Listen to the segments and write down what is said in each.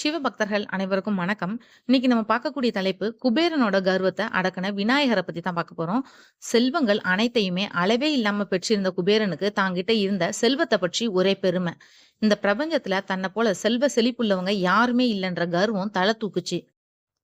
சிவபக்தர்கள் அனைவருக்கும் வணக்கம். இன்னைக்கு நம்ம பார்க்கக்கூடிய தலைப்பு, குபேரனோட கர்வத்தை அடக்குன விநாயகரை பத்தி தான் பார்க்க போறோம். செல்வங்கள் அனைத்தையுமே அளவே இல்லாம பெற்றிருந்த குபேரனுக்கு தாங்கிட்ட இருந்த செல்வத்தை பற்றி ஒரே பெருமை. இந்த பிரபஞ்சத்துல தன்னை போல செல்வ செழிப்புள்ளவங்க யாருமே இல்லைன்ற கர்வம் தலை தூக்குச்சு.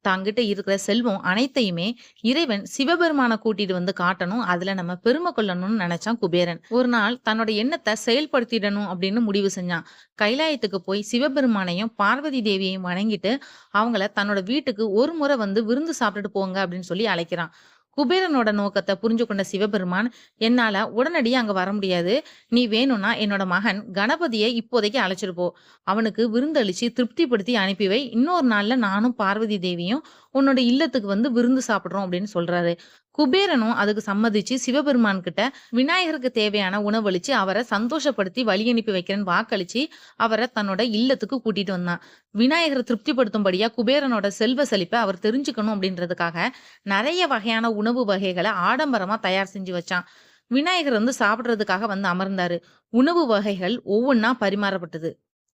தாங்கிட்ட இருக்கிற செல்வம் அனைத்தையுமே இறைவன் சிவபெருமான கூட்டிட்டு வந்து காட்டணும். அதுல நம்ம பெருமை கொள்ளணும்னு நினைச்சான் குபேரன். ஒரு நாள் தன்னோட எண்ணத்தை செயல்படுத்திடணும் அப்படின்னு முடிவு செஞ்சான். கைலாயத்துக்கு போய் சிவபெருமானையும், பார்வதி தேவியையும் வணங்கிட்டு, அவங்கள தன்னோட வீட்டுக்கு ஒரு முறை வந்து விருந்து சாப்பிட்டுட்டு போங்க அப்படின்னு சொல்லி அழைக்கிறான். குபேரனோட நோக்கத்தை புரிஞ்சு கொண்ட சிவபெருமான், என்னால உடனடியே அங்க வர முடியாது. நீ வேணும்னா என்னோட மகன் கணபதியை இப்போதைக்கு அழைச்சிட்டு போ. அவனுக்கு விருந்தளிச்சு திருப்திப்படுத்தி அனுப்பி வை. இன்னொரு நாள்ல நானும் பார்வதி தேவியும் உன்னோட இல்லத்துக்கு வந்து விருந்து சாப்பிடுறோம் அப்படின்னு சொல்றாரு. குபேரனும் அதுக்கு சம்மதிச்சு சிவபெருமான் கிட்ட விநாயகருக்கு தேவையான உணவளிச்சு அவரை சந்தோஷப்படுத்தி வழி அனுப்பி வைக்கிறேன்னு வாக்களிச்சு அவரை தன்னோட இல்லத்துக்கு கூட்டிட்டு வந்தான். விநாயகரை திருப்திப்படுத்தும்படியா குபேரனோட செல்வ செழிப்பை அவர் தெரிஞ்சுக்கணும் அப்படின்றதுக்காக நிறைய வகையான உணவு வகைகளை ஆடம்பரமா தயார் செஞ்சு வச்சான். விநாயகர் வந்து சாப்பிட்றதுக்காக வந்து அமர்ந்தாரு. உணவு வகைகள் ஒவ்வொன்னா பரிமாறப்பட்டது.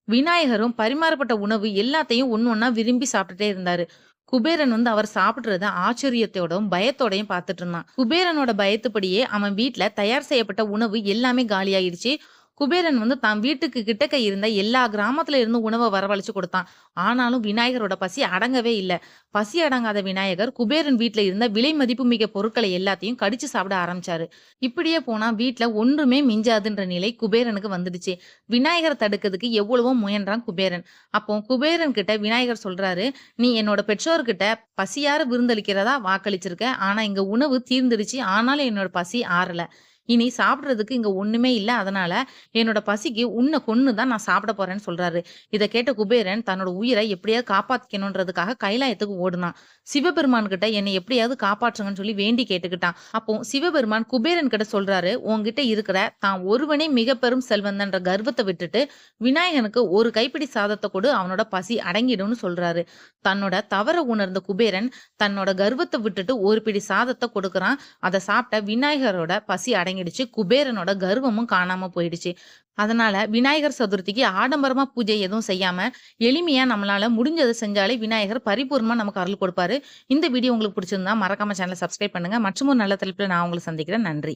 விநாயகரும் பரிமாறப்பட்ட உணவு எல்லாத்தையும் ஒண்ணு ஒண்ணா விரும்பி சாப்பிட்டுட்டே இருந்தாரு. குபேரன் வந்து அவர் சாப்பிடுறத ஆச்சரியத்தோடும், பயத்தோடையும் பார்த்துட்டு இருந்தான். குபேரனோட பயத்துப்படியே அவன் வீட்ல தயார் செய்யப்பட்ட உணவு எல்லாமே காலியாயிடுச்சு. குபேரன் வந்து தான் வீட்டுக்கு கிட்டக்க இருந்த எல்லா கிராமத்துல இருந்தும் உணவை வரவழைச்சு கொடுத்தான். ஆனாலும் விநாயகரோட பசி அடங்கவே இல்லை பசி அடங்காத விநாயகர் குபேரன் வீட்டுல இருந்த விலை மதிப்பு மிக்க பொருட்களை எல்லாத்தையும் கடிச்சு சாப்பிட ஆரம்பிச்சாரு. இப்படியே போனா வீட்டுல ஒன்றுமே மிஞ்சாதுன்ற நிலை குபேரனுக்கு வந்துடுச்சு. விநாயகரை தடுக்கிறதுக்கு எவ்வளவோ முயன்றான் குபேரன். அப்போ குபேரன் கிட்ட விநாயகர் சொல்றாரு, "நீ என்னோட பெற்றோர்கிட்ட பசியார விருந்தளிக்கிறதா வாக்களிச்சிருக்க. ஆனா இங்க உணவு தீர்ந்துடுச்சு. ஆனாலும் என்னோட பசி ஆறல. இனி சாப்பிட்றதுக்கு இங்கே ஒன்றுமே இல்லை அதனால் என்னோட பசிக்கு உன்னை கொன்று தான் நான் சாப்பிட போறேன்னு" சொல்கிறாரு இதை கேட்ட குபேரன் தன்னோட உயிரை எப்படியாவது காப்பாற்றிக்கணுன்றதுக்காக கைலாயத்துக்கு ஓடுனான். சிவபெருமான் கிட்ட என்னை எப்படியாவது காப்பாற்றுங்கன்னு சொல்லி வேண்டி கேட்டுக்கிட்டான். அப்போ சிவபெருமான் குபேரன் கிட்ட சொல்கிறாரு உங்ககிட்ட இருக்கிற தான் ஒருவனே மிக பெரும் செல்வந்தன்ற கர்வத்தை விட்டுட்டு, விநாயகனுக்கு ஒரு கைப்பிடி சாதத்தை கொடு. அவனோட பசி அடங்கிடும்னு" சொல்றாரு. தன்னோட தவற உணர்ந்த குபேரன் தன்னோட கர்வத்தை விட்டுட்டு ஒரு பிடி சாதத்தை கொடுக்குறான். அதை சாப்பிட்ட விநாயகரோட பசி அடங்கிடுச்சு. குபேரனோட கர்வமும் காணாம போயிடுச்சு. அதனால விநாயகர் சதுர்த்திக்கு ஆடம்பரமா பூஜை எதுவும் செய்யாம, எளிமையா நம்மளால முடிஞ்சத செஞ்சாலே விநாயகர் பரிபூர்ணமா நமக்கு அருள் கொடுப்பாரு. இந்த வீடியோ உங்களுக்கு பிடிச்சிருந்தா மறக்காம சேனலை சப்ஸ்கிரைப் பண்ணுங்க. மற்றும் ஒரு நல்ல தலைப்புல நான் உங்களை சந்திக்கிறேன். நன்றி.